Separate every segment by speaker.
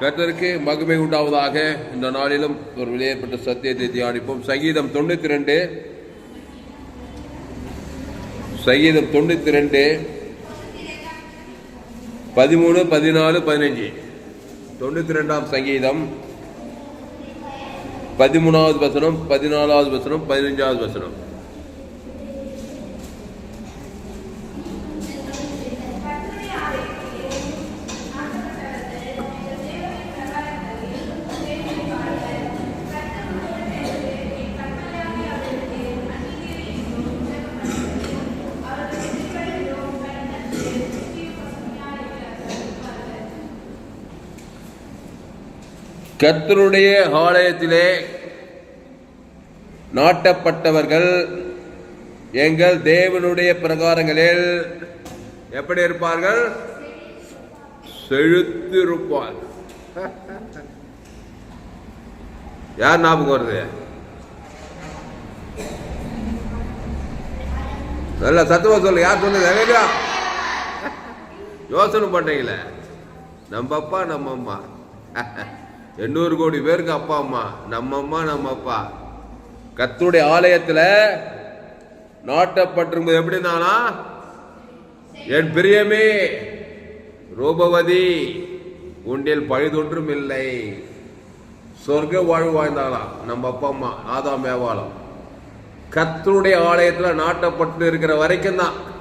Speaker 1: கத்தருக்கு மகிமை உண்டாவதாக இந்த நாளிலும் ஒரு வெளியேற்பட்ட சத்தியத்தை தியானிப்போம். சங்கீதம் தொண்ணூத்தி ரெண்டு சங்கீதம் தொண்ணூத்தி ரெண்டு பதிமூணு பதினாலு பதினஞ்சு. தொண்ணூத்தி ரெண்டாம் சங்கீதம். பதிமூணாவது வசனம் பதினாலாவது வசனம் பதினஞ்சாவது வசனம். கர்த்தருடைய ஆலயத்திலே நாட்டப்பட்டவர்கள் எங்கள் தேவனுடைய பிரகாரங்களில் எப்படி இருப்பார்கள்? செழுத்திருப்பார். யார் ஞாபகம் வருது? நல்ல சத்துவ சொல்லு. யார் சொன்னது? யோசனை பண்றீங்களே. நம்ம அப்பா நம்ம அம்மா. எண்ணூறு கோடி பேருக்கு அப்பா அம்மா. நம்ம அம்மா நம்ம அப்பா. கத்துடைய ஆலயத்தில் நாட்டப்பட்டிருக்கும்போது இருந்தானா? என் பிரியமே ரூபவதி உண்டில் பழுதொன்றும் இல்லை. சொர்க்க வாழ்வு வாழ்ந்தாளாம் நம்ம அப்பா அம்மா. ஆதாம் மேவாளம் கத்தருடைய ஆலயத்தில் நாட்டப்பட்டு இருக்கிற வரைக்கும் தான்.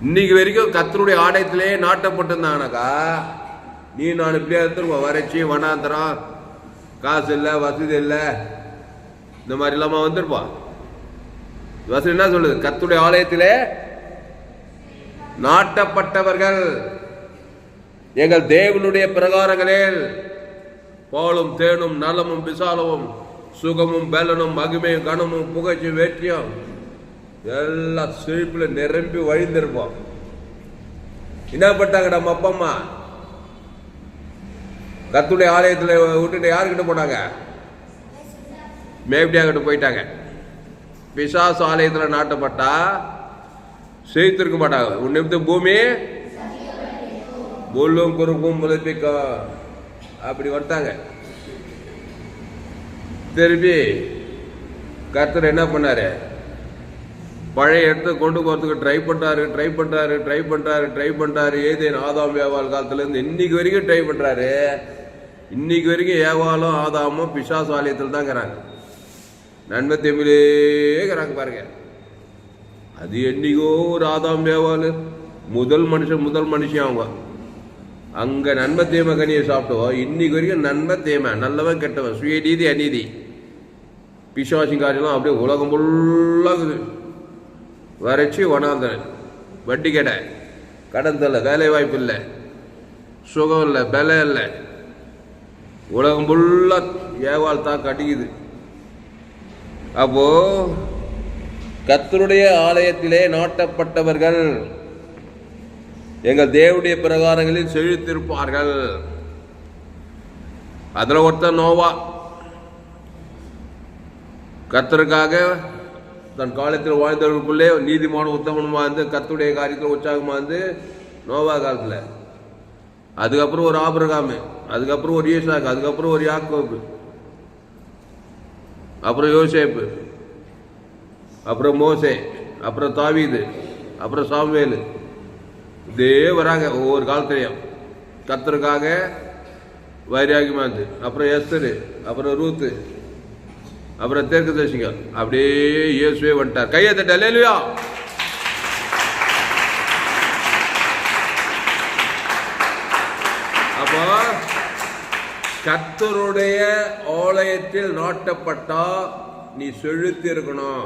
Speaker 1: இன்னைக்கு வரைக்கும் கத்தருடைய ஆடயத்திலே நாட்டப்பட்டிருந்தானாக்கா நீ நாலு பிள்ளையா எடுத்துருவோம் வறட்சி வனாந்தரம் காசு இல்லை வசதி இல்லை இந்த மாதிரி இல்லாம வந்திருப்பான். வசதி என்ன சொல்லுது? கத்துடைய ஆலயத்திலே நாட்டப்பட்டவர்கள் எங்கள் தேவனுடைய பிரகாரங்களில் பாலும் தேனும் நலமும் விசாலமும் சுகமும் பலனும் மகிமையும் கனமும் புகழ்ச்சியும் வேற்றியும் எல்லாம் செழிப்பில் நிரம்பி வழிந்திருப்போம். என்ன பண்ணிட்டாங்க நம்ம அப்பா அம்மா? கத்துடைய ஆலயத்தில் விட்டுட்டு யாருக்கிட்ட போனாங்க? மேப்டியா போயிட்டாங்க. பிசாசு ஆலயத்தில் நாட்டப்பட்டா செய்திருக்க மாட்டாங்க. உன் நிமித்தம் பூமி முள்ளும் குறுக்கும் முளைப்பிக்கும். அப்படி வந்தாங்க திருப்பி கர்த்தர் என்ன பண்ணாரு? பழைய இடத்த கொண்டு போகிறதுக்கு ட்ரை பண்ணுறாரு ட்ரை பண்ணுறாரு ட்ரை பண்ணுறாரு ட்ரை பண்ணுறாரு ஏதேன் ஆதாம் ஏவாள் காலத்துலேருந்து இன்னைக்கு வரைக்கும் ட்ரை பண்ணுறாரு இன்னைக்கு வரைக்கும் ஏவாலும் ஆதாமும் பிசாஸ் ஆலயத்தில் தான் இருக்கிறாங்க. நன்மை தெமிலே இருக்கிறாங்க பாருங்க. அது என்னைக்கோ ஒரு ஆதாம் ஏவாள் முதல் மனுஷன் முதல் மனுஷன் அவங்க. அங்கே நன்மை தேம கனியை சாப்பிட்டோம் இன்னைக்கு வரைக்கும் நன்மை தேமை நல்லவன் கெட்டவன் சுயநீதி அநீதி. பிசாசிங்காரியெல்லாம் அப்படியே உலகம் ஃபுல்லாக வறட்சி வனாந்தரன் வட்டி கடை கடன் தரல வேலை வாய்ப்பு இல்லை சுகம் இல்லை பல இல்லை. உலகம் ஃபுல்லாக ஏவால் தான் கட்டிக்குது அப்போ கத்தருடைய ஆலயத்திலே நாட்டப்பட்டவர்கள் எங்கள் தேவனுடைய பிரகாரங்களில் செழித்திருப்பார்கள். அதில் ஒருத்தன் நோவா. கத்தருக்காக தன் காலத்தில் வாழ்ந்தவர்களுக்குள்ளே நீதிமான உத்தமனமாக இருந்து கத்துடைய காரியத்தில் உற்சாகமாக இருந்து நோவா காலத்தில். அதுக்கப்புறம் ஒரு ஆபிரகாமு அதுக்கப்புறம் ஒரு ஈசாக்கு அதுக்கப்புறம் ஒரு யாக்கோப்பு அப்புறம் யோசேப்பு அப்புறம் மோசே அப்புறம் தாவீது அப்புறம் சாமுவேலு. இதே வராங்க ஒவ்வொரு காலத்துலையும். கத்தருக்காக வைராகியமாக அப்புறம் எஸ்தரு அப்புறம் ரூத்து அப்புறம் தெற்கு தரிசிங்க அப்படியே இயேசுவே வந்துட்டார். கையை தட்ட இல்லையா அப்போ கத்தருடைய ஆலயத்தில் நாட்டப்பட்டா நீ செழுத்தி இருக்கணும்.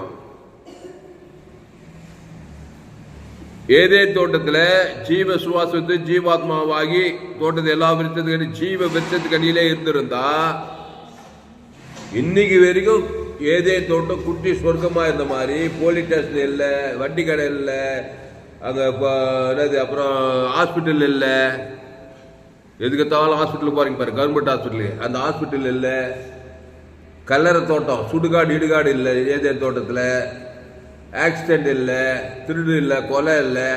Speaker 1: ஏதே தோட்டத்தில் ஜீவ சுவாசத்து ஜீவாத்மாவாகி தோட்டத்தை எல்லா விருத்தத்துக்கு ஜீவ விருத்தத்துக்கு அடியிலே இருந்திருந்தா இன்னைக்கு வரைக்கும் ஏதே தோட்டம் குட்டி சொர்க்கமாக இருந்த மாதிரி போலீஸ் ஸ்டேஷன் இல்லை வட்டி கடை இல்லை அங்கே என்னது அப்புறம் ஹாஸ்பிட்டல் இல்லை. எதுக்கத்தாலும் ஹாஸ்பிட்டலுக்கு போகிறீங்க பாரு கவர்மெண்ட் ஹாஸ்பிட்டலு அந்த ஹாஸ்பிட்டல் இல்லை. கல்லறை தோட்டம் சுடுகாடு இடுகாடு இல்லை ஏதே தோட்டத்தில். ஆக்சிடெண்ட் இல்லை திருடு இல்லை கொலை இல்லை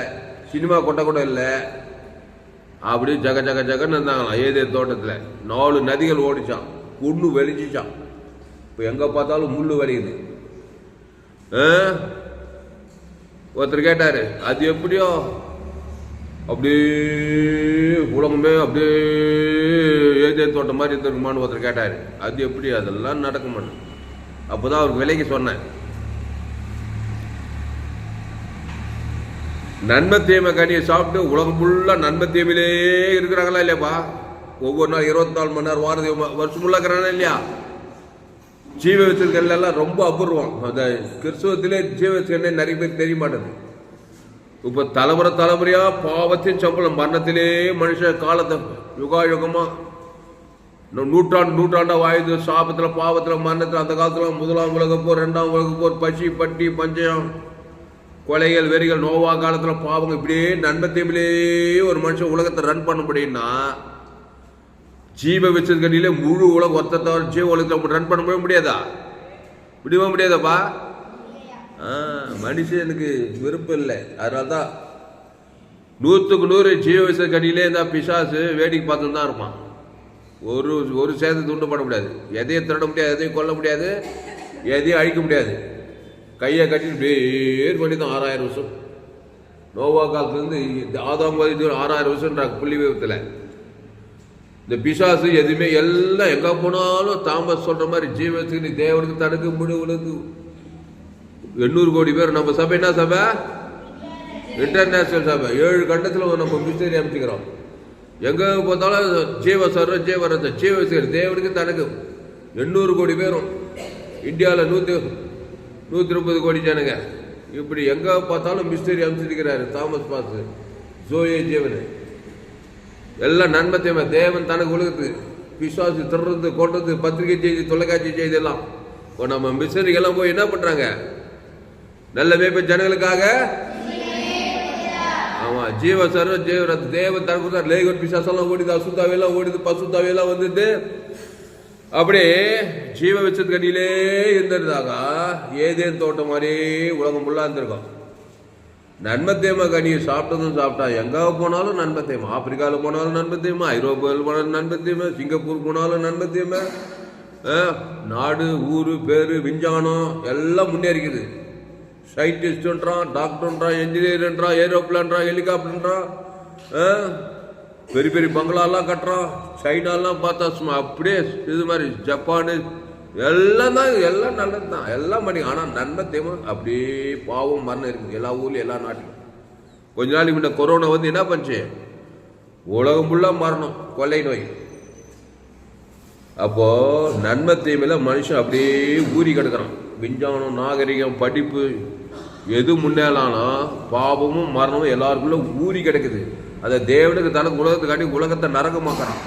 Speaker 1: சினிமா கொட்டை கூட இல்லை. அப்படியே ஜக ஜக ஜகன்னு இருந்தாங்களாம் ஏதே தோட்டத்தில். நாலு நதிகள் ஓடிச்சான் ஒன்று வெளிச்சிச்சான் இப்போ எங்கே பார்த்தாலும் முள் வலிக்குது. ஆ? ஒருத்தர் கேட்டார் அது எப்படியோ? அப்படியே உலகமே அப்படியே ஏதே தோட்டம் மாதிரி இருந்திருக்குமான்னு ஒருத்தர் கேட்டார். அது எப்படி? அதெல்லாம் நடக்குமான்னு அப்போதான் அவருக்கு விலைக்கு சொன்னேன். நன்மை தீமை கனியை சாப்பிட்டு உலகம் ஃபுல்லாக நன்மை தீமையிலே இருக்கிறாங்களா இல்லையாப்பா? ஒவ்வொரு நாள் இருபத்தி நாலு மணி நேரம் வாரம் வருஷம் ஃபுல்லாக இருக்கிறானா இல்லையா? ஜீவ எல்லாம் ரொம்ப அபூர்வம். அந்த கிறிஸ்துவத்திலே ஜீவ நிறைய பேர் தெரிய மாட்டேது இப்போ தலைமுறை தலைமுறையாக பாவத்தையும் சம்பளம் மரணத்திலே மனுஷ காலத்தை யுகா யுகமாக நூற்றாண்டு நூற்றாண்டாக வாயுது சாபத்தில் பாவத்தில் மரணத்தில் அந்த காலத்தில் முதலாம் உலக போர் ரெண்டாம் உலக போர் பசி பட்டி பஞ்சம் கொலைகள் வெறிகள் நோவா காலத்தில் பாவங்க இப்படியே நன்மத்தீமிலே ஒரு மனுஷன் உலகத்தை ரன் பண்ண முடியும்னா ஜீவ வச்சிருக்கடியிலே முழு உலகம் ஒருத்தர் தவிர ஜீவ உலகத்தை ரன் பண்ணவே முடியாதா? முடியவே முடியாதாப்பா? மனுஷனுக்கு விருப்பம் இல்லை. அதனால தான் நூற்றுக்கு நூறு ஜீவ விசக்கடியிலே இந்த பிசாசு வேடிக்கை பார்த்துன்னு தான் இருப்பான். ஒரு ஒரு சேதத்தை உண்டு பண்ண முடியாது. எதையும் திருட முடியாது எதையும் கொல்ல முடியாது எதையும் அழிக்க முடியாது. கையை கட்டிட்டு பேர் பண்ணி தான் ஆறாயிரம் வருஷம். நோவா காலத்துலேருந்து ஆதாம் இது ஆறாயிரம் வருஷம்ன்றாங்க புள்ளி விபத்தில். இந்த பிசாசு எதுவுமே எல்லாம் எங்கே போனாலும் தாமஸ் சொல்கிற மாதிரி ஜீவத்துக்கு தேவனுக்கு தனக்கு முடிவுகளுக்கு எண்ணூறு கோடி பேர் நம்ம சபை என்ன சபை? இன்டர்நேஷனல் சபை. ஏழு கண்டத்தில் நம்ம மிஷினரி அமைச்சுக்கிறோம் எங்கே பார்த்தாலும் ஜீவ சர்வ ஜீவரத்த ஜீவ தேவனுக்கு தனக்கு எண்ணூறு கோடி பேரும். இந்தியாவில் நூற்றி நூற்றி முப்பது கோடி ஜனங்க. இப்படி எங்கே பார்த்தாலும் மிஸ்டரி அமைச்சிருக்கிறாரு தாமஸ் பாஸ் ஜோயே ஜீவன். எல்லாம் நன்மை தேவை தேவன் தனக்கு உலகத்துக்கு விசுவாசி திருறது கொண்டது பத்திரிகை செய்தி தொலைக்காட்சி செய்தி எல்லாம். இப்போ நம்ம மிஷனரிகெல்லாம் போய் என்ன பண்ணுறாங்க நல்ல மேய்ப்ப ஜனங்களுக்காக? ஆமா ஜீவ சர்வ ஜீவ தேவ தனக்கு லேகன் பிசாசெல்லாம் ஓடிது அசுத்தாவையெல்லாம் ஓடிது பசுத்தாவையெல்லாம் வந்துட்டு. அப்படியே ஜீவ வச்சதுக்கடியிலே இருந்திருந்தாங்க. ஏதேன் தோட்டம் மாதிரி உலகம் ஃபுல்லாக இருந்திருக்கும். நன்மை தேமா கனியை சாப்பிட்டதும் சாப்பிட்டா எங்கே போனாலும் நன்மை தேமா. ஆப்பிரிக்காவில் போனாலும் நன்மை தேமா ஐரோப்பாவில் போனாலும் நன்மை தேமா சிங்கப்பூர் போனாலும் நன்மை தேமா. நாடு ஊர் பேர் விஞ்ஞானம் எல்லாம் முன்னேறிக்குது. சயின்டிஸ்டுன்றான் டாக்டர்ன்றான் என்ஜினியர்ன்றான் ஏரோப்ளான்றான் ஹெலிகாப்டர்ன்றான் ஆ? பெரிய பெரிய பங்களாலாம் கட்டுறான். சைனாலாம் பார்த்தா சும்மா அப்படியே இது மாதிரி ஜப்பானு எல்லாம் தான் எல்லாம் நல்லது தான். எல்லாம் பண்ணி ஆனால் நன்மை தேவை அப்படியே பாவம் மரணம் இருக்குது எல்லா ஊர்லேயும் எல்லா நாட்டிலும். கொஞ்ச நாளைக்கு முன்ன கொரோனா வந்து என்ன பண்ணுச்சு? உலகம் ஃபுல்லாக மரணம். கொள்ளை நோய். அப்போது நன்மை தீமையில் மனுஷன் அப்படியே ஊறி கிடக்கிறான். விஞ்ஞானம் நாகரிகம் படிப்பு எது முன்னேலானா பாவமும் மரணமும் எல்லாருக்குள்ளே ஊறி கிடக்குது. அதை தேவனுக்கு தனக்கு உலகத்தை காட்டி உலகத்தை நரகமாக்குறான்.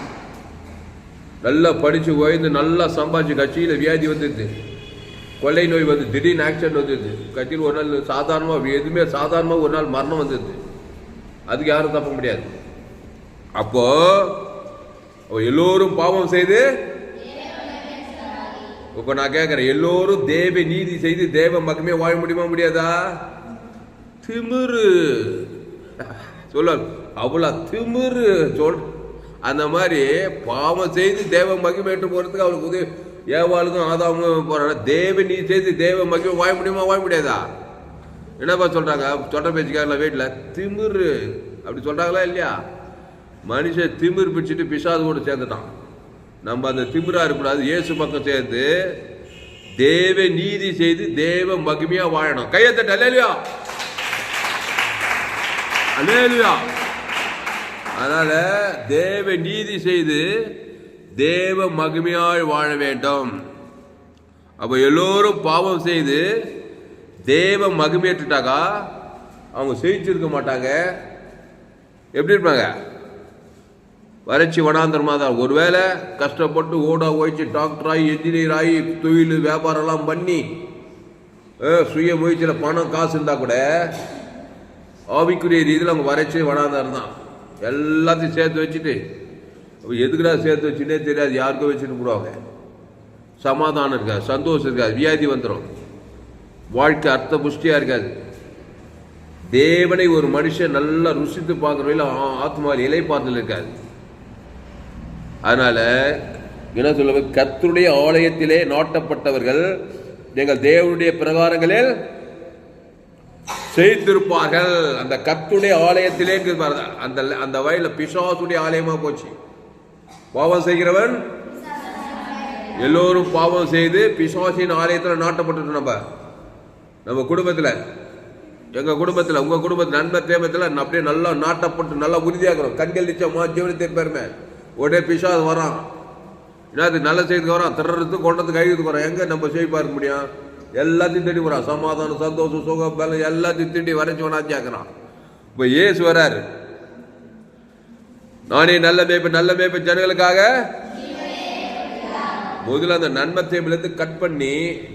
Speaker 1: நல்லா படித்து ஓய்ந்து நல்லா சம்பாதிச்சு கட்சியில் வியாதி வந்துடுது கொள்ளை நோய் வந்து திடீர்னு ஆக்சிடென்ட் வந்துடுது கட்சியில் ஒரு நாள் சாதாரணமாக எதுவுமே சாதாரணமாக ஒரு நாள் மரணம் வந்துடுது அதுக்கு யாரும் தப்ப முடியாது. அப்போ எல்லோரும் பாவம் செய்து இப்போ நான் கேட்குறேன் எல்லோரும் தேவ நீதி செய்து தேவ மகமே வாழ முடியுமா முடியாதா? திமிரு. சொல்ல. அவ்வளோ திமிரு. சொல். அந்த மாதிரி பாவம் செய்து தேவ மகிமேற்று போகிறதுக்கு அவளுக்கு உதவி. ஏவாளுக்கும் ஆதாமும் போகிறாங்க தேவ நீதி செய்து தேவ மகிமை வாய முடியுமா? வாழ முடியாதா? என்னப்பா சொல்கிறாங்க சொட்ட பேச்சுக்காரில் வீட்டில் திமிரு. அப்படி சொல்கிறாங்களா இல்லையா? மனுஷன் திமிர் பிடிச்சிட்டு பிசாது கூட சேர்ந்துட்டான். நம்ம அந்த திமிராக இருக்கக்கூடாது இயேசு பக்கம் சேர்ந்து தேவ நீதி செய்து தேவ மகிமையாக வாழணும். கையத்தட்ட அலேலியா அல்லையா அதனால தேவ நீதி செய்து தேவ மகிமையாய் வாழ வேண்டும். அப்ப எல்லோரும் பாவம் செய்து தேவ மகிமையற்றுட்டாக்கா அவங்க செழிச்சிருக்க மாட்டாங்க. எப்படி இருப்பாங்க? வறட்சி வனாந்தரமாக தான். ஒருவேளை கஷ்டப்பட்டு ஓட ஓய்ச்சி டாக்டராகி என்ஜினியர் ஆகி தொழில் வியாபாரம்லாம் பண்ணி சுய முயற்சியில் பணம் காசு இருந்தால் கூட ஆவிக்குரிய ரீதியில் அவங்க வறட்சி வனாந்தரம் தான். எல்லாத்தையும் சேர்த்து வச்சுட்டு அப்ப எதுக்குடா சேர்த்து வச்சுட்டே தெரியாது யாருக்கும் வச்சுட்டு போடுவாங்க. சமாதானம் இருக்காது சந்தோஷம் இருக்காது வியாதி வந்துடும் வாழ்க்கை அர்த்த புஷ்டியாக இருக்காது. தேவனை ஒரு மனுஷன் நல்லா ருசித்து பார்க்குறவையில் ஆத்மாவில் இலைப்பாற்றல் இருக்காது. அதனால் என்ன சொல்லுவது? கத்தருடைய ஆலயத்திலே நாட்டப்பட்டவர்கள் எங்கள் தேவனுடைய பிரகாரங்களில் செய்திருப்பார்கள் அந்த கத்துடைய ஆலயத்திலே அந்த அந்த வயல பிசாசுடைய ஆலயமா போச்சு. பாவம் செய்கிறவன் எல்லோரும் பாவம் செய்து பிசாசின் ஆலயத்தில் நாட்டப்பட்டு நம்ம. நம்ம குடும்பத்தில். எங்கள் குடும்பத்தில் உங்கள் குடும்பத்தில் நண்பர் தேமத்தில் அப்படியே நல்லா நாட்டப்பட்டு நல்லா உறுதியாகிறோம். கண்கள் நிச்சயமா ஜீவனத்தை பெருமை உடனே பிசாஸ் வரான். என்னது நல்ல செய்திக்கு வரான். திறத்து கொண்டது கைது வரான். எங்கே நம்ம செய்ய பார்க்க முடியும்? எல்லாத்தையும் திட்டி போகிறான் சமாதானம் சந்தோஷம் சுகம் பலம் எல்லாத்தையும் திட்டி வரைஞ்சி வேணாச்சாக்குறான் இப்போ ஏசு வராரு. நானே நல்ல மேய்ப்பு நல்ல மேய்ப்பு ஜனங்களுக்காக. முதல்ல அந்த நன்மத்தேமிலேருந்து கட் பண்ணி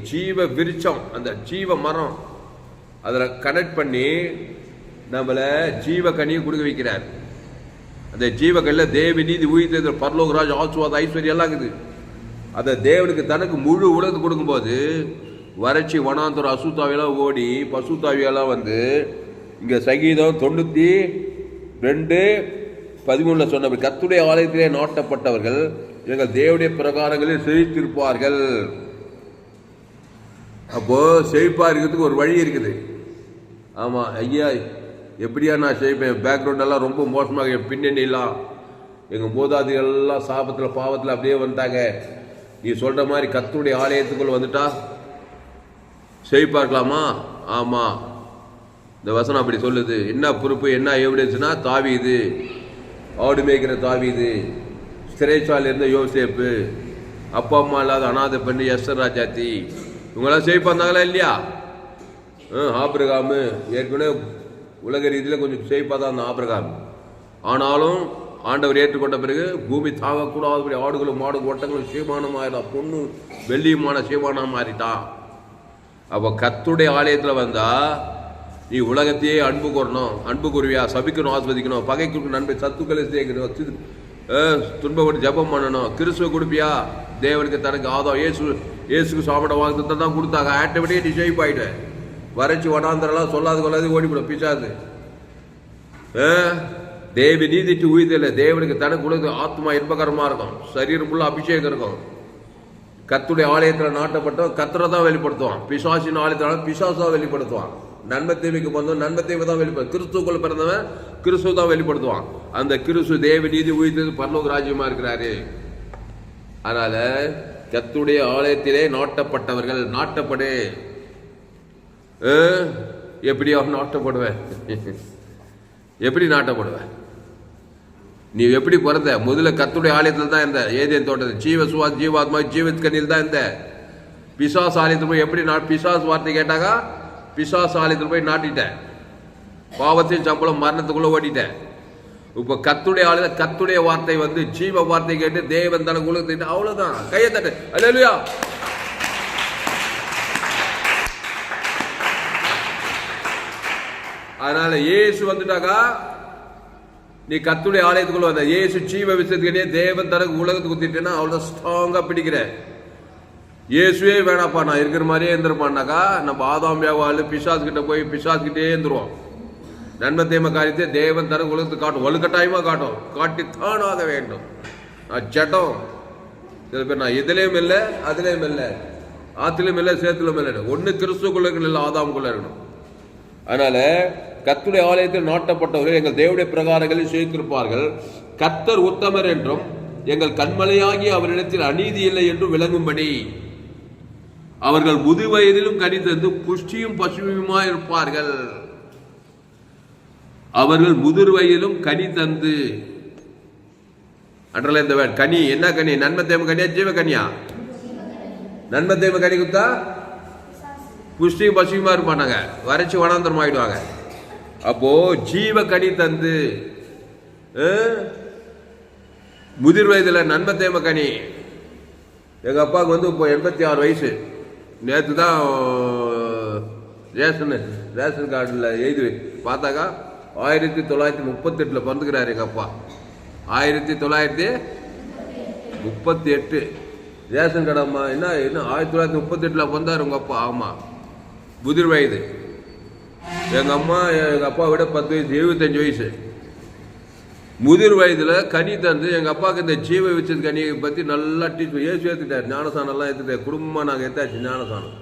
Speaker 1: ஜீவ விருச்சம் அந்த ஜீவ மரம் அதில் கனெக்ட் பண்ணி நம்மளை ஜீவ கனியை கொடுக்க வைக்கிறார். அந்த ஜீவக்கல்ல தேவி நீதி உயிர்த்தது பரலோகராஜ் ஆசுவாத ஐஸ்வர்யம் எல்லாம் இருக்குது. அதை தேவனுக்கு தனக்கு முழு உலகத்து கொடுக்கும்போது வறட்சி வனாந்தரம் அசுத்தாவியெல்லாம் ஓடி பசுத்தாவியெல்லாம் வந்து இங்கே சங்கீதம் தொண்ணூற்றி ரெண்டு பதிமூணில் சொன்ன கத்துடைய ஆலயத்திலே நாட்டப்பட்டவர்கள் எங்கள் தேவடைய பிரகாரங்களில் செழித்திருப்பார்கள். அப்போ செழிப்பாக இருக்கிறதுக்கு ஒரு வழி இருக்குது. ஆமாம் ஐயா எப்படியா நான் செய்வேன் பேக்ரவுண்ட் எல்லாம் ரொம்ப மோசமாக என் பின்னணியெல்லாம் எங்கள் மூதாதிகள்லாம் சாபத்தில் பாவத்தில் அப்படியே வந்தாங்க நீ சொல்கிற மாதிரி கத்துடைய ஆலயத்துக்குள்ளே வந்துட்டா செய் பார்க்கலாமா? ஆமாம் இந்த வசனம் அப்படி சொல்லுது. என்ன பொறுப்பு என்ன எவிடன்ஸ்னா தாவீது ஆடு மேய்க்கிற தாவீது சிறைச்சாலையில் இருந்த யோசேப்பு. அப்பா அம்மா இல்லாத அனாதை பண்ணி எஸ்டர் ராஜாத்தி. இவங்களாம் செழிப்பா இருந்தாங்களா இல்லையா? ஆ, ஆபிரகாமு. ஏற்கனவே உலக ரீதியில் கொஞ்சம் சேஃபாக தான் இருந்தான் ஆபிரகாம். ஆனாலும் ஆண்டவர் ஏற்றுக்கொண்ட பிறகு பூமி தாங்கக்கூடாதபடி ஆடுகளும் மாடு ஓட்டங்களும் சீமானம் ஆயிடும் பொண்ணு வெள்ளியுமான சீமானம் மாறிட்டான். அப்போ கத்துடைய ஆலயத்தில் வந்தால் நீ உலகத்தையே அன்பு கூறணும் அன்பு கூறுவியா சபிக்கணும் ஆஸ்வதிக்கணும் பகைக்கு நன்மை சத்துக்களை சேர்க்கணும் துன்பப்பட்டு ஜெபம் பண்ணணும் கிறிஸ்துவை கொடுப்பியா? தேவனுக்கு தனக்கு ஆதம் ஏசு இயேசுக்கு சாப்பிட வாங்கத்தை தான் கொடுத்தாங்க. ஆட்டோமேட்டிக்காக நீ ஜெயிப்பாயிடு வறட்சி வடாந்தரெல்லாம் சொல்லாது கொள்ளாது ஓடிவிடும் பிசாது அஹ், தேவி நீதிட்டு உயிர்தில்லை தேவனுக்கு தனக்கு உலக ஆத்மா இன்பகரமாக இருக்கும். சரீரம் ஃபுல்லாக அபிஷேகம் இருக்கும். கத்துடைய ஆலயத்தில் நாட்டப்பட்டோம் கத்தரை தான் வெளிப்படுத்துவான். பிசாசின் ஆலயத்தில் பிசாசு தான் வெளிப்படுத்துவான். நன்மை தீமைக்கு பிறந்தவன் நன்மை தீமை தான் வெளிப்படும் கிறிஸ்துக்குள்ள பிறந்தவன் கிறிஸ்துவ தான் வெளிப்படுத்துவான். அந்த கிறிஸ்து தேவ நீதி உயிர்த்தது பரலோக ராஜ்யமா இருக்கிறாரு. அதனால கத்துடைய ஆலயத்திலே நாட்டப்பட்டவர்கள் நாட்டப்படு. அஹ், நாட்டப்படுவேன் எப்படி நாட்டப்படுவேன் நீ எப்படி பிறந்த? முதல்ல கத்துடைய ஆலயத்தில் தான் இருந்த. ஏதேன் தோட்டத்தில். ஜீவ சுவா ஜீவாத்மா ஜீவத் கண்ணில் தான் இருந்த. பிசாஸ் ஆலயத்தில் போய் எப்படி நான் பிசாஸ் வார்த்தை கேட்டாக்கா பிசாஸ் ஆலயத்தில் போய் நாட்டிட்டேன். பாவத்தையும் சம்பளம் மரணத்துக்குள்ளே ஓட்டிட்டேன். இப்போ கத்துடைய ஆலய கத்துடைய வார்த்தை வந்து ஜீவ வார்த்தை கேட்டு தேவன் தனக்கு உலகத்தை அவ்வளோதான் கையை தட்டு. அல்லேலூயா அதனால இயேசு வந்துட்டாக்கா நீ கத்துடைய ஆலயத்துக்குள்ள வந்த. இயேசு ஜீவ விஷயத்துக்கே தேவன் தனக்கு உலகத்துக்கு குத்திட்டேன்னா அவ்வளோ ஸ்ட்ராங்கா பிடிக்கிற. இயேசுவே வேணாப்பா நான் இருக்கிற மாதிரியே இருந்திருப்பான்னாக்கா நம்ம ஆதாம் வியாபாரி பிசாஸ் கிட்ட போய் பிசாஸ் கிட்டே இருந்துருவோம். நன்மை தேம காரியத்தை தேவன் தனக்கு உலகத்துக்கு காட்டும். வலுக்கட்டாயமா காட்டும். காட்டித்தான் ஆக வேண்டும். நான் ஜடம் சில பேர் நான் இதுலேயும் இல்லை அதுலேயும் இல்லை. ஆத்திலும் இல்லை சேத்துலையும் இல்லை. ஒன்று கிறிஸ்துக்குள்ள இல்லை ஆதாமுக்குள்ள இருக்கணும். அதனால கத்துடைய ஆலயத்தில் நாட்டப்பட்டவர்கள் எங்கள் தேவடைய பிரகாரங்களில் சுயித்திருப்பார்கள் கத்தர் உத்தமர் என்றும் எங்கள் கண்மலையாகி அவரிடத்தில் அநீதி இல்லை என்றும் விளங்கும்படி. அவர்கள் முது வயதிலும் கனி தந்து புஷ்டியும் பசுமையுமா இருப்பார்கள். அவர்கள் முதிர் வயதிலும் கனி தந்து அன்றல இந்த கனி என்ன கனி? நன்மை தேம கனியா ஜீவ கனியா? நன்மை தேம கனி குத்தா? புஷ்டியும் பசுமையுமா இருப்பானாங்க. வறட்சி வனாந்தரம் ஆயிடுவாங்க அப்போ ஜீவ கனி தந்து முதிர் வயதுல நன்மை தேம கனி. எங்க அப்பாவுக்கு வந்து இப்போ எண்பத்தி ஆறு வயசு. நேற்று தான் ரேஷன் ரேஷன் கார்டில் எழுதி பார்த்தாக்கா ஆயிரத்தி தொள்ளாயிரத்தி முப்பத்தெட்டில் பிறந்துக்கிறார் எங்கள் அப்பா. ஆயிரத்தி தொள்ளாயிரத்தி முப்பத்தி எட்டு ரேஷன் கடைம்மா என்ன என்ன ஆயிரத்தி தொள்ளாயிரத்தி முப்பத்தெட்டில் பிறந்தார் உங்கள் அப்பா ஆமாம் முதிர் வயது. எங்க அம்மா எங்க அப்பா விட பத்து வயசு எழுபத்தஞ்சு வயசு. முதிர் வயதுல கனி தந்து எங்க அப்பாவுக்கு இந்த ஜீவ வச்சது கனியை பத்தி நல்லா டீச்சர் ஏசு ஏத்துட்டாரு ஞானசானம் எல்லாம் ஏத்துட்டாரு குடும்பமா நாங்க ஏத்தாச்சு ஞானசானம்.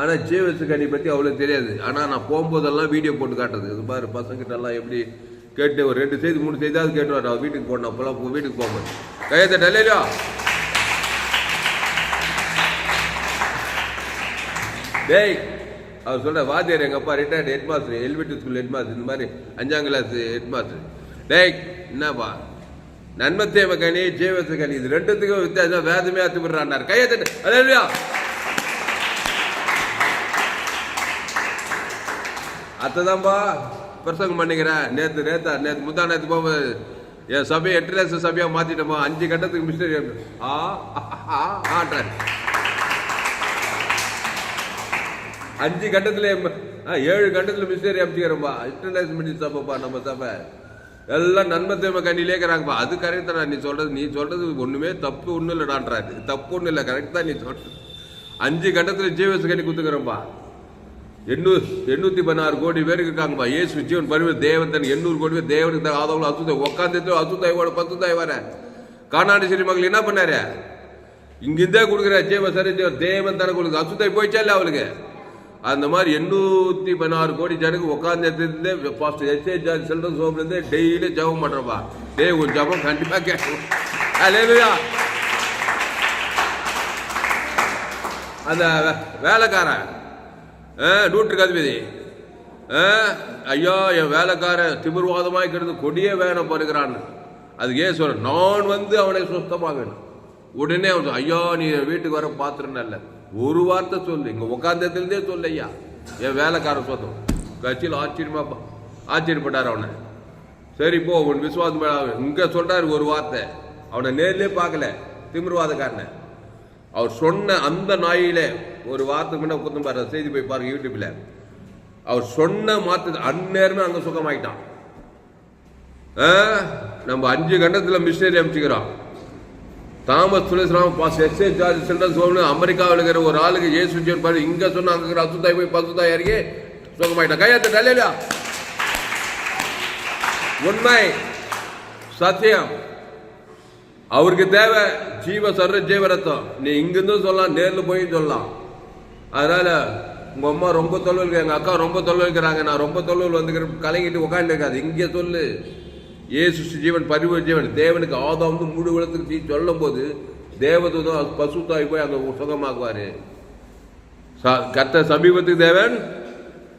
Speaker 1: ஆனா ஜீவ வச்ச கனி பத்தி அவ்வளவு தெரியாது. ஆனா நான் போகும்போதெல்லாம் வீடியோ போட்டு காட்டுறது. இது மாதிரி பசங்கிட்ட எல்லாம் எப்படி கேட்டு ஒரு ரெண்டு செய்தி மூணு செய்தியாவது கேட்டு வர வீட்டுக்கு போனோம் அப்பெல்லாம் வீட்டுக்கு போகும்போது கையத்தை டல்லையா டேய் அவர் சொல்கிற வாத்தியார் எங்கள் அப்பா retired head master elementary school head master இந்த மாதிரி அஞ்சாம் கிளாஸ் ஹெட் மாஸ்டர் டேய் என்னப்பா நன்மத்தேவ கனி ஜீவச கனி இது ரெண்டுத்துக்கும் வித்தியாசம் வேதமே அத்து கையை தட்டு அதே இல்லையா பிரசங்கம் பண்ணிக்கிறேன் நேற்று நேத்தா நேற்று முந்தா நேற்று போகும்போது என் சபையை எட்டு லட்சம் சபையாக மாற்றிட்டோமா அஞ்சு கட்டத்துக்கு மிஸ்டரி ஆ ஆ ஆ அஞ்சு கட்டத்தில் ஆ, ஏழு கட்டத்தில் மிஸ்டேரி அமைச்சுக்கிறோம்பா இன்டர்நேஷனல் மினி சபைப்பா நம்ம சபை எல்லாம் நன்மை தீமை கண்ணிலே இருக்கிறாங்கப்பா. அது கரெக்ட் தான் நீ சொல்கிறது நீ சொல்கிறது ஒன்றுமே தப்பு ஒன்றும் இல்லைடான்றாரு தப்பு ஒன்றும் இல்லை கரெக்ட் தான் நீ சொல்றது அஞ்சு கட்டத்தில் ஜீவஸ் கண்ணி குத்துக்கிறோம்பா எண்ணூறு எண்ணூற்றி பதினாறு கோடி பேருக்கு இருக்காங்கப்பா. ஏசு ஜீவன் பரிவு தேவன் எண்ணூறு கோடி பேர் தேவனுக்கு தான் ஆதவங்களும் அசுத்தாய் உட்காந்துட்டு அசுத்தாயோட பத்துத்தாய் வர. காணாடி சரி மகள் என்ன பண்ணாரு? இங்கிருந்தே கொடுக்குற ஜீவ சரி தேவன் தானே கொடுக்குது. அசுத்தாய் போயிச்சா இல்லை அவளுக்கு? அந்த மாதிரி எண்ணூற்றி பதினாறு கோடி ஜனக்கு உட்காந்து எடுத்துருந்தே பாஸ்டர் எஸ்ஏ ஜான் செல்வன் சோப்லேருந்து டெய்லி ஜபம் பண்ணுறப்பா டே உன் ஜபம் கண்டிப்பாக கேட்கும். அல்லேலூயா அந்த வே- வேலைக்காரன். ஆ, கதிபதி ஆ, ஐயா என் வேலைக்காரன் திமிர்வாதமாக கிடந்து கொடிய வேணும் பருகிறான் அதுக்கு ஏன் சொல்கிறேன் நான் வந்து அவனை சுத்தமாகணும் உடனே அவன் ஐயா நீ என் வீட்டுக்கு வர இல்லை. ஒரு வார்த்தை சொல்லு. இங்கே உட்காந்த இடத்துலேருந்தே சொல்லு ஐயா. என் வேலைக்காரன் சொந்தம். கட்சியில் ஆச்சரியமா ஆச்சரியப்பட்டார் அவனை. சரி போ உன் விசுவாசம் இங்கே சொல்கிறார் ஒரு வார்த்தை. அவனை நேர்லேயே பார்க்கல. திமிர்வாதக்காரனை. அவர் சொன்ன அந்த நாயிலே ஒரு வார்த்தை முன்ன குத்தம் பாரு செய்தி போய் பாருங்க யூடியூப்ல. அவர் சொன்ன மாற்று அந்நேரமே அங்கே சுகமாயிட்டான். ஆ, நம்ம அஞ்சு கண்டத்தில் மிஷினரி அமைச்சுக்கிறோம். தாமஸ் துளசிராம பாஸ் எஸ் சார்ஜ் ஜார்ஜ் சில்ட்ரன்ஸ் ஹோம்னு அமெரிக்காவில் இருக்கிற ஒரு ஆளுக்கு இயேசு பாரு இங்க சொன்ன அங்க இருக்கிற அசுத்தாய் போய் பசுத்தாய் இறங்கி சுகமாயிட்டான். கையாத்த டல்லையா உண்மை சத்தியம். அவருக்கு தேவை ஜீவ சர்வ ஜீவ ரத்தம். நீ இங்கிருந்தும் சொல்லலாம் நேரில் போய் சொல்லலாம். அதனால உங்க அம்மா ரொம்ப தொழில் இருக்கு எங்க அக்கா ரொம்ப தொழில் இருக்கிறாங்க நான் ரொம்ப தொழில் வந்துக்கிற கலங்கிட்டு உட்காந்துருக்காது இங்கே சொல்லு. ஏசு ஜீவன் பரிவு ஜீவன் தேவனுக்கு ஆதாம் வந்து மூடு விளத்துக்கு சொல்லும் போது தேவதூதம் பசுத்தாய் போய் அங்கே சுகமாக்குவார். ச- சமீபத்துக்கு தேவன்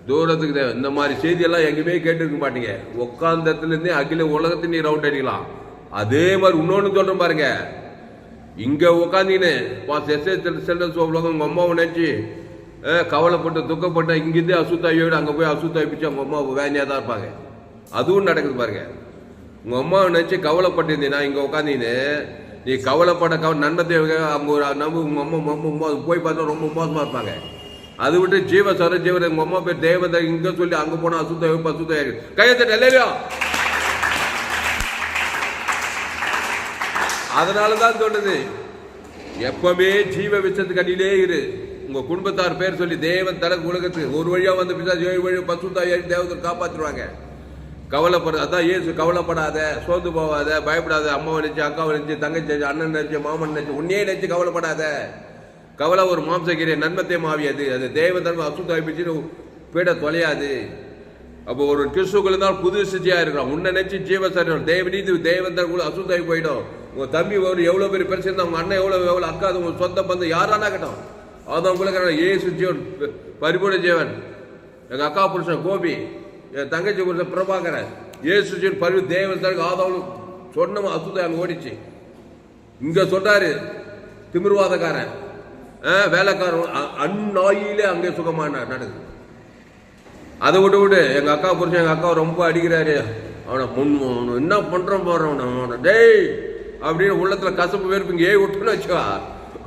Speaker 1: தூரத்துக்கு தேவன். இந்த மாதிரி செய்தியெல்லாம் எங்கேயுமே கேட்டுருக்க மாட்டீங்க. உட்காந்தத்துலேருந்தே அகில உலகத்தை நீ ரவுண்ட் அடிக்கலாம். அதே மாதிரி இன்னொன்று சொல்கிறேன் பாருங்க. இங்கே உட்காந்தீங்கன்னு பாஸ் எஸ்ஏ செல்டன் உலகம் உங்கள் அம்மாவை நினச்சி கவலைப்பட்டு துக்கப்பட்டு இங்கேருந்து அசுத்தாயோடு அங்கே போய் அசுத்தாய் பிச்சு அவங்க அம்மா வேணியாக தான் இருப்பாங்க. அதுவும் நடக்குது பாருங்க. உங்க அம்மாவை நினைச்சு நான் இங்க உட்காந்தீங்கன்னு நீ கவலைப்பட கவலை நன்மை தேவை அவங்க ஒரு நம்ப உங்க அம்மா ரொம்ப மோ- போய் பார்த்தா ரொம்ப மோசமா இருப்பாங்க. அது விட்டு ஜீவ சர ஜீவன் உங்க அம்மா பேர் தேவதை இங்க சொல்லி அங்க போனா அசுத்தாய் அசுத்தாய் கையத்தட்ட இல்லையா அதனால தான் சொல்லுது எப்பவுமே ஜீவ விஷத்துக்கு அடியிலே இரு. உங்க குடும்பத்தார் பேர் சொல்லி தேவன் தனக்கு உலகத்துக்கு ஒரு வழியா வந்து பிசாசு ஏழு வழி ஏழு தேவத்தை காப்பாற்றுவாங்க கவலைப்பட அதான் ஏசு கவலைப்படாத சோர்ந்து போகாத பயப்படாத அம்மா நினைச்சு அக்கா நினைச்சு தங்கச்சி அண்ணன் நினைச்சு மாமன் நினைச்சு உன்னையே நினைச்சு கவலைப்படாத. கவலை ஒரு மாம்சகிரிய நன்மத்தை மாவியது. அது தேவ தன்மை அசுத்தாய் பிச்சுன்னு பீட தொலையாது. அப்போ ஒரு கிறிஸ்துக்குள்ள தான் புது சிச்சியாக இருக்கிறோம் உன்னை நினைச்சு தெய்வ நீதி தேவந்தர் கூட அசுத்தாகி போயிடும். உங்கள் தம்பி ஒரு எவ்வளோ பெரிய பிரச்சனை இருந்தா, அண்ணன் எவ்வளோ எவ்வளோ அக்கா அது உங்கள் சொந்த பந்தம் யாரானா கட்டும் அதான் உங்களுக்கு ஏசு ஜீவன் பரிபூர்ண ஜீவன். எங்கள் அக்கா புருஷன் கோபி. என் தங்கச்சி புருஷன் பிரபாகரன் இயேசுஜின் பரிவு தேவன் தனக்கு ஆதவனும் சொன்ன அசுத்தாய் அங்கே ஓடிச்சு. இங்கே சொன்னார் திமிர்வாதக்காரன். ஆ, வேலைக்காரன் அந்நாயிலே அங்கே சுகமான நடக்குது. அதை விட்டு விட்டு எங்கள் அக்கா புரிச்சு எங்கள் அக்கா ரொம்ப அடிக்கிறாரு. அவனை முன் என்ன பண்ணுறோம் பாரு அவனை டேய் அப்படின்னு உள்ளத்தில் கசப்பு வெறுப்பு இங்கே ஏய் விட்டுன்னு வச்சுக்கா.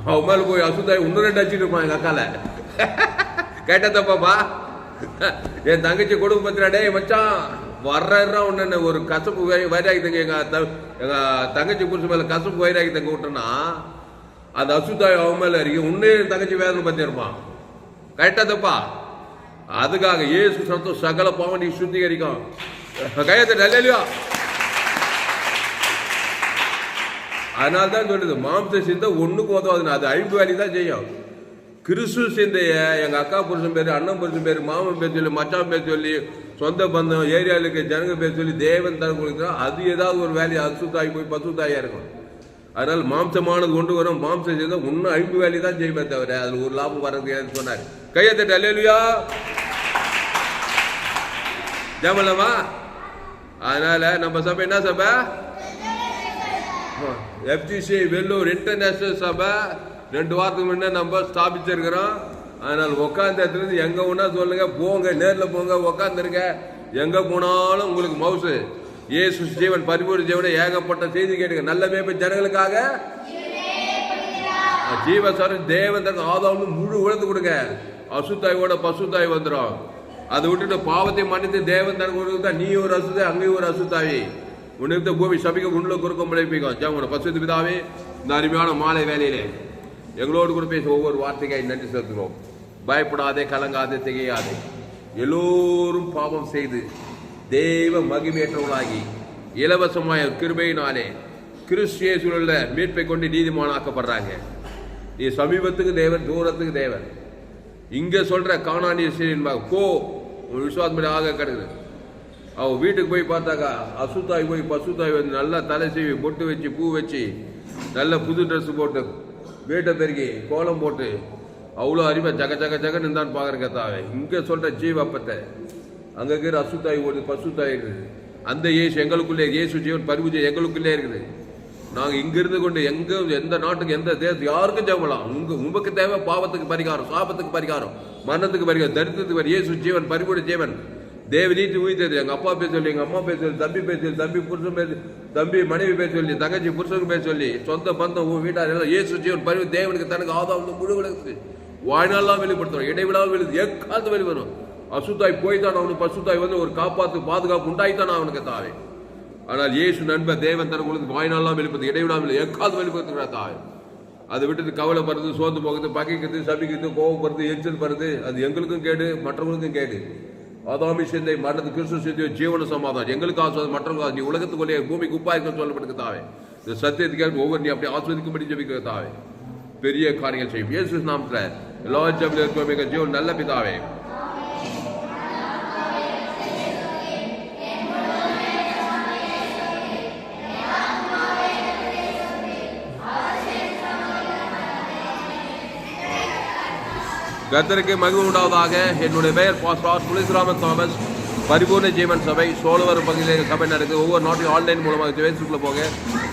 Speaker 1: அவன் மேலே போய் அசுத்தாய் இன்னும் ரெண்டு அடிச்சுட்டு இருப்பான் எங்கள் அக்காவில் கேட்டதப்பாப்பா என் தங்கச்சி கொடுக்க பத்திரா மச்சான் வர்றா உன்ன ஒரு கசப்பு வைராகித்தங்க வைராகி தங்க எங்க த- எங்க தங்கச்சி புருஷன் மேல கசப்பு வைராகித்தங்க விட்டனா அது அசுத்தாய் அவன் மேல இருக்கு உன்னே தங்கச்சி வேதனை பத்தி கரெக்டா தப்பா? அதுக்காக இயேசு சத்தம் சகல பாவம் நீ சுத்திகரிக்கும். கையத்தை நல்லலையா அதனால தான் சொல்லுது மாம்ச சிந்தை ஒண்ணுக்கு உதவாதுன்னு அது அழிப்பு வேலை தான் செய்யும். கிறிஸ்து சிந்தைய எங்க அக்கா புருஷன் பேரு அண்ணன் புருஷன் பேரு மாமன் பேர் சொல்லி மச்சான் பேர் சொல்லி சொந்த பந்தம் ஏரியாவில் இருக்க ஜனங்க பேர் சொல்லி தேவன் தர கொடுக்குறா அது ஏதாவது ஒரு வேலையை அசுத்தாகி போய் பசுத்தாயா இருக்கும். அதனால் மாம்சமானது கொண்டு வரும் மாம்ச சிந்தை இன்னும் அழிப்பு வேலையை தான் செய்யுமே தவிர அதுல ஒரு லாபம் வர்றது சொன்னார். கையத்தட்டு அல்லேலுயா! ஜமலமா அதனால நம்ம சபை என்ன சபை? எஃப்ஜிசி வெள்ளூர் இன்டர்நேஷனல் சபை. ரெண்டு வாரத்துக்கு முன்னே நம்ம ஸ்தாபிச்சிருக்கிறோம். அதனால் உட்காந்த இடத்துல இருந்து எங்க ஒன்றா சொல்லுங்க போங்க நேரில் போங்க உட்காந்துருங்க எங்கே போனாலும் உங்களுக்கு மவுசு. ஏசு ஜீவன் பரிபூர்ண ஜீவனை ஏகப்பட்ட செய்தி கேட்டுங்க. நல்ல மேய்ப்பு ஜனங்களுக்காக. ஜீவசாரம் தேவந்தன் ஆதாவும் முழு உழந்து கொடுங்க. அசுத்தாயோட பசுத்தாய் வந்துடும் அதை விட்டுட்டு பாவத்தை மன்னித்து தேவன் தனக்கு கொடுத்தா நீ ஒரு அசுத்தாய் அங்கேயும் ஒரு அசுத்தாவி உன்னிருந்த பூமி சபிக்க உள்ள குறுக்க முளைப்பிக்கும் ஜாமோட பசுத்து பிதாவே இந்த அருமையான மாலை வேலையிலே எங்களோடு கூட பேசி ஒவ்வொரு வார்த்தைக்காய் நன்றி செலுத்துகிறோம். பயப்படாதே கலங்காதே திகையாதே. எல்லோரும் பாவம் செய்து தெய்வ மகிமேற்றவர்களாகி இலவசமாய கிருபையினாலே கிறிஸ்தியேசுள்ள மீட்பை கொண்டு நீதிமானாக்கப்படுறாங்க. நீ சமீபத்துக்கு தேவன் தூரத்துக்கு தேவன். இங்கே சொல்கிற காணானிய சீரின் போ உன் விசுவாசம் ஆக கிடக்குது அவன் வீட்டுக்கு போய் பார்த்தாக்கா அசுத்தாய் போய் பசுத்தாய் வந்து நல்லா தலை சீவி பொட்டு வச்சு பூ வச்சு நல்ல புது ட்ரெஸ் போட்டு வீட்டை பெருக்கி கோலம் போட்டு அவ்வளோ அறிவை ஜக ஜக ஜகன்னு தான் பார்க்குற கத்தாவே. இங்கே சொல்கிற ஜீவப்பத்தை அங்கே இருக்கிற அசுத்தாய் ஓடுது பசுத்தாய் இருக்குது. அந்த இயேசு எங்களுக்குள்ளே இயேசு ஜீவன் பரிபூஜை எங்களுக்குள்ளே இருக்குது. நாங்கள் இங்கிருந்து கொண்டு எங்கே எந்த நாட்டுக்கு எந்த தேசத்துக்கு யாருக்கும் ஜெபலாம் உங்கள் உமக்கு தேவை பாவத்துக்கு பரிகாரம் சாபத்துக்கு பரிகாரம் மரணத்துக்கு பரிகாரம் தரித்திரத்துக்கு பரிகாரம். இயேசு ஜீவன் பரிபூட ஜீவன். தேவ நீதி உயிர்த்தது. எங்கள் அப்பா பேர் சொல்லி எங்கள் அம்மா பேர் சொல்லி தம்பி பேர் சொல்லி தம்பி புருஷன் பேர் தம்பி மனைவி பேர் சொல்லி தங்கச்சி புருஷனுக்கு பேர் சொல்லி சொந்த பந்தம் உன் வீட்டார் எல்லாம் ஏசு ஜீவன் பரிவு தேவனுக்கு தனக்கு ஆதாரம் முழு விளக்குது. வாழ்நாளாக வெளிப்படுத்துறோம் இடைவிடாமல் வெளிது எக்காலத்து வெளிவரும். அசுத்தாய் போய்தான் அவனுக்கு பசுத்தாய் வந்து ஒரு காப்பாற்று பாதுகாப்பு உண்டாய்த்தான் அவனுக்கு தாவே. ஆனால் இயேசு நண்பர் தேவன் தனக்கு உங்களுக்கு வாய்நாளெல்லாம் வெளிப்படுத்து இடைவிடாமல் எக்காலத்து வெளிப்படுத்துகிறார் தாய் அதை விட்டுட்டு கவலைப்படுறது சோர்ந்து போகிறது பகைக்கிறது சபிக்கிறது கோவப்படுறது எரிச்சல் படுறது அது எங்களுக்கும் கேடு மற்றவங்களுக்கும் கேடு. அதாமி சிந்தை மரணத்து கிறிஸ்து சிந்தையோ ஜீவன சமாதானம். எங்களுக்கு ஆசுவாதம் மற்றவங்க நீ உலகத்துக்குள்ளே பூமிக்கு உப்பா இருக்க தாவே இந்த சத்தியத்துக்கு ஒவ்வொரு நீ அப்படி ஆஸ்வதிக்கும்படி ஜபிக்கிற தாவே பெரிய காரியங்கள் செய்யும். இயேசு நாமத்தில் எல்லா ஜபிலும் ஜீவன் நல்ல பிதாவே. கத்தருக்கு மகிழ்வு உண்டாவதாக. என்னுடைய பெயர் பாஸ்டார் துளசிராமன் தாமஸ். பரிபூர்ண ஜீவன் சபை சோழவர் பகுதியில் எங்கள் சபை நடக்குது. ஒவ்வொரு நாட்டையும் ஆன்லைன் மூலமாக ஃபேஸ்புக்கில் போங்க.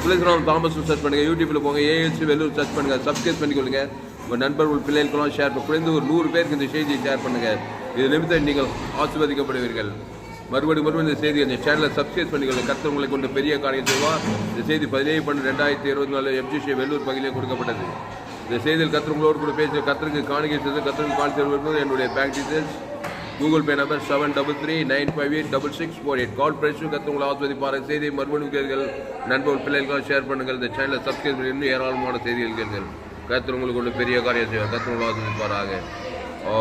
Speaker 1: துளசிராமன் தாமஸ் சர்ச் பண்ணுங்க. யூடியூப்பில் போங்க. ஏஎல்சி வெள்ளூர் சர்ச் பண்ணுங்க. சப்ஸ்கிரைப் பண்ணிக்கொள்ளுங்க. உங்கள் நண்பர்கள் பிள்ளைகளுக்கெல்லாம் ஷேர் பண்ண குறைந்து ஒரு நூறு பேருக்கு இந்த செய்தியை ஷேர் பண்ணுங்க. இது நிமித்தம் நீங்கள் ஆசிர்வதிக்கப்படுவீர்கள். மறுபடியும் மறுபடியும் இந்த செய்தி அந்த சேனலை சப்ஸ்கிரைப் பண்ணிக்கொள்ள கர்த்தர் உங்களை கொண்டு பெரிய காரியம் செய்வார். இந்த செய்தி பதினேழு பன்னெண்டு ரெண்டாயிரத்தி இருபத்தி நாலு எம்ஜிசி வெள்ளூர் பகுதியில் கொடுக்கப்பட்டது. இந்த செய்தியில் கத்திரங்களோடு கூட பேசி கத்திரக்கு காணிக்கை செய்து கத்திரக்கு காணி செய்வது என்னுடைய bank details Google Pay number seven double three nine five eight double six four eight கால் பிரைஸும் கத்திரங்களை ஆஸ்வதிப்பாரு செய்தியை மறுபடியும் கேளுங்கள். நண்பர்கள் பிள்ளைகளுக்காக ஷேர் பண்ணுங்கள். இந்த சேனலை சப்ஸ்கிரைப் பண்ணி இன்னும் ஏராளமான செய்திகள் கேட்கள் கத்திரங்களுக்கு உங்களுக்கு ஒன்று பெரிய காரியம் செய்வார். கத்திரங்களை ஆஸ்வதிப்பாராக ஓ